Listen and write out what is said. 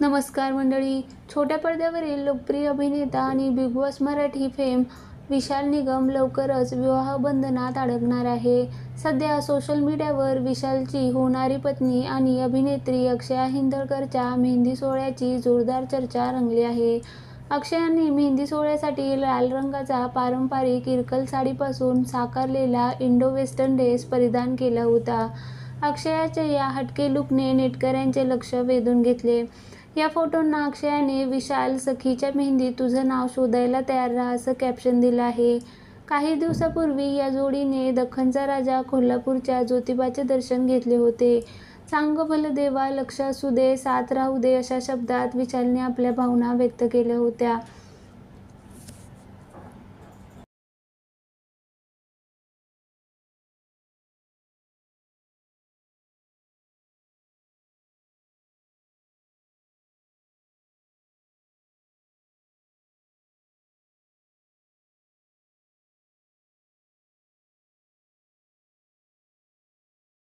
नमस्कार मंडळी. छोट्या पडद्यावरील लोकप्रिय अभिनेता आणि Bigg Boss Marathi fame Vishal Nigam लवकरच विवाहबंधनात अडकणार आहे. सध्या सोशल मीडियावर विशालची होणारी पत्नी आणि अभिनेत्री अक्षया हिंदळकरच्या मेहंदी सोहळ्याची जोरदार चर्चा रंगली आहे. अक्षयाने मेहंदी सोहळ्यासाठी लाल रंगाचा पारंपरिक इरकल साडीपासून साकारलेला इंडो वेस्टर्न ड्रेस परिधान केला होता. अक्षयाच्या या हटके लुकने नेटकऱ्यांचे लक्ष वेधून घेतले. या फोटोंना अक्षयाने विशाल सखीच्या मेहंदीत तुझं नाव शोधायला तयार राहा असं कॅप्शन दिलं आहे. काही दिवसापूर्वी या जोडीने दख्खनचा राजा कोल्हापूरच्या ज्योतिबाचे दर्शन घेतले होते. चांग भलं देवा लक्ष असू दे साथ राहू दे अशा शब्दात विशालने आपल्या भावना व्यक्त केल्या होत्या.